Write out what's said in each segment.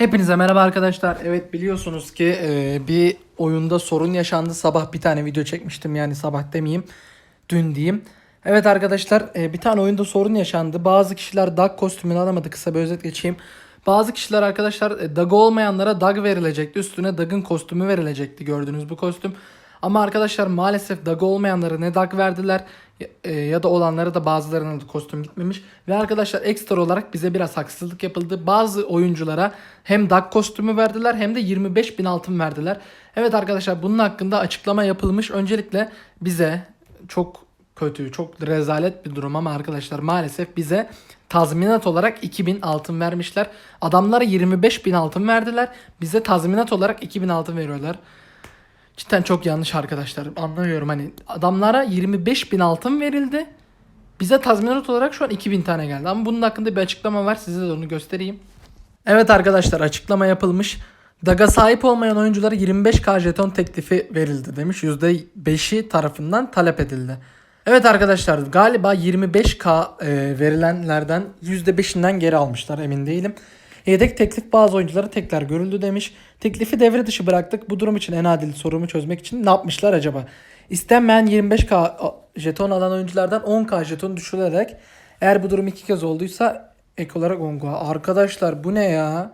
Hepinize merhaba arkadaşlar. Evet biliyorsunuz ki e, bir oyunda sorun yaşandı. Sabah bir tane video çekmiştim yani sabah demeyeyim. Dün diyeyim. Evet arkadaşlar e, bir tane oyunda sorun yaşandı. Bazı kişiler Doug kostümünü alamadı. Kısa bir özet geçeyim. Bazı kişiler arkadaşlar e, Doug olmayanlara Doug verilecekti. Üstüne Doug'ın kostümü verilecekti gördüğünüz bu kostüm. Ama arkadaşlar maalesef Doug olmayanlara ne Doug verdiler e, ya da olanlara da bazılarına da kostüm gitmemiş. Ve arkadaşlar ekstra olarak bize biraz haksızlık yapıldı. Bazı oyunculara hem Doug kostümü verdiler hem de 25 bin altın verdiler. Evet arkadaşlar bunun hakkında açıklama yapılmış. Öncelikle bize çok kötü, çok rezalet bir durum ama arkadaşlar maalesef bize tazminat olarak 2000 altın vermişler. Adamlara 25 bin altın verdiler. Bize tazminat olarak 2000 altın veriyorlar. Cidden çok yanlış arkadaşlar. Anlamıyorum hani adamlara 25 bin altın verildi. Bize tazminat olarak şu an 2000 tane geldi. Ama bunun hakkında bir açıklama var. Size de onu göstereyim. Evet arkadaşlar açıklama yapılmış. Daga sahip olmayan oyunculara 25k jeton teklifi verildi demiş. %5'i tarafından talep edildi. Evet arkadaşlar galiba 25k e, verilenlerden %5'inden geri almışlar emin değilim. Yedek teklif bazı oyunculara tekrar görüldü demiş. Teklifi devre dışı bıraktık. Bu durum için en adil sorumu çözmek için ne yapmışlar acaba? İstenmeyen 25k jeton alan oyunculardan 10k jeton düşürülerek eğer bu durum iki kez olduysa ek olarak 10k. Arkadaşlar bu ne ya?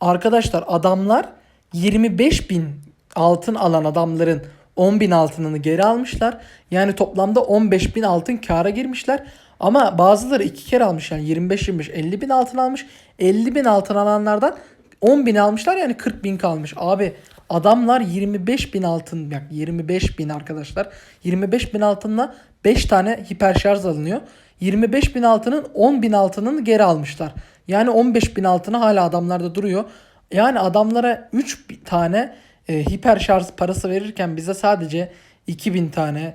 Arkadaşlar adamlar 25 bin altın alan adamların 10 bin altınını geri almışlar. Yani toplamda 15 bin altın kâra girmişler. Ama bazıları iki kere almış yani 25-25 50 bin altın almış. 50 bin altın alanlardan 10 bin almışlar yani 40 bin kalmış. Abi adamlar 25 bin altın bak 25 bin arkadaşlar 25 bin altınla 5 tane hiper şarj alınıyor. 25 bin altının 10 bin altınını geri almışlar. Yani 15 bin altını hala adamlarda duruyor. Yani adamlara 3 tane e, hiper şarj parası verirken bize sadece 2000 tane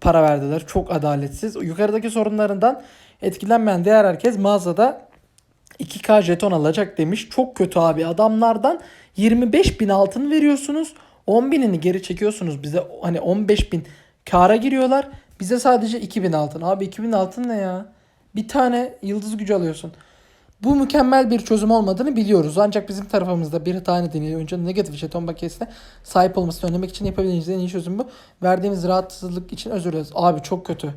para verdiler. Çok adaletsiz. Yukarıdaki sorunlarından etkilenmeyen diğer herkes mağazada 2K jeton alacak demiş. Çok kötü abi. Adamlardan 25 bin altın veriyorsunuz. 10 binini geri çekiyorsunuz. Bize hani 15 bin kara giriyorlar. Bize sadece 2000 altın. Abi 2000 altın ne ya? Bir tane yıldız gücü alıyorsun. Bu mükemmel bir çözüm olmadığını biliyoruz. Ancak bizim tarafımızda bir tane deneyim önce negatif jeton bakiyesine sahip olmasını önlemek için yapabileceğiniz en iyi çözüm bu. Verdiğimiz rahatsızlık için özür dileriz. Abi çok kötü.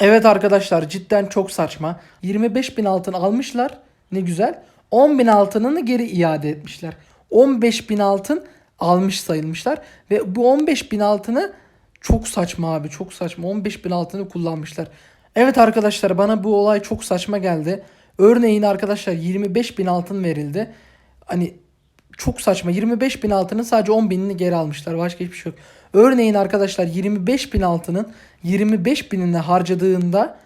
Evet arkadaşlar cidden çok saçma. 25 bin altın almışlar. Ne güzel. 10 bin altınını geri iade etmişler. 15 bin altın almış sayılmışlar. Ve bu 15 bin altını çok saçma abi çok saçma. 15 bin altını kullanmışlar. Evet arkadaşlar bana bu olay çok saçma geldi. Örneğin arkadaşlar 25 bin altın verildi. Hani çok saçma. 25 bin altının sadece 10 binini geri almışlar. Başka hiçbir şey yok. Örneğin arkadaşlar 25 bin altının 25 binini harcadığında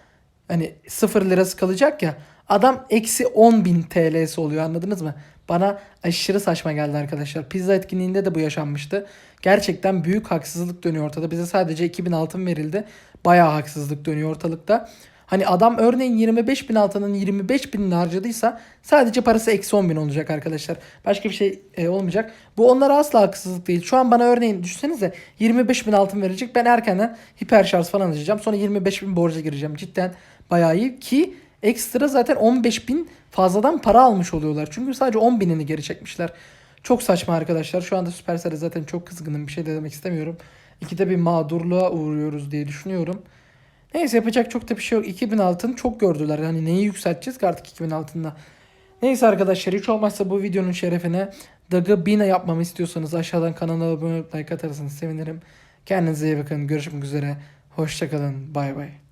hani 0 lirası kalacak ya. Adam eksi 10 bin TL'si oluyor anladınız mı? Bana aşırı saçma geldi arkadaşlar. Pizza etkinliğinde de bu yaşanmıştı. Gerçekten büyük haksızlık dönüyor ortada. Bize sadece 2000 altın verildi. Bayağı haksızlık dönüyor ortalıkta. Hani adam örneğin 25 bin altının 25 binini harcadıysa sadece parası eksi 10 bin olacak arkadaşlar. Başka bir şey e, olmayacak. Bu onlara asla haksızlık değil. Şu an bana örneğin düşünsenize 25 bin altın verecek. Ben erkenden hiper şarj falan alacağım. Sonra 25 bin borca gireceğim. Cidden bayağı iyi ki ekstra zaten 15 bin fazladan para almış oluyorlar. Çünkü sadece 10 binini geri çekmişler. Çok saçma arkadaşlar. Şu anda Supercell'e zaten çok kızgınım. Bir şey de demek istemiyorum. İkide bir mağdurluğa uğruyoruz diye düşünüyorum. Neyse yapacak çok da bir şey yok. 2000 altın çok gördüler. Hani neyi yükselteceğiz ki artık 2000 altında. Neyse arkadaşlar hiç olmazsa bu videonun şerefine Dag'ı 1000'e yapmamı istiyorsanız aşağıdan kanala abone olup like atarsanız sevinirim. Kendinize iyi bakın. Görüşmek üzere. Hoşçakalın. Bay bay.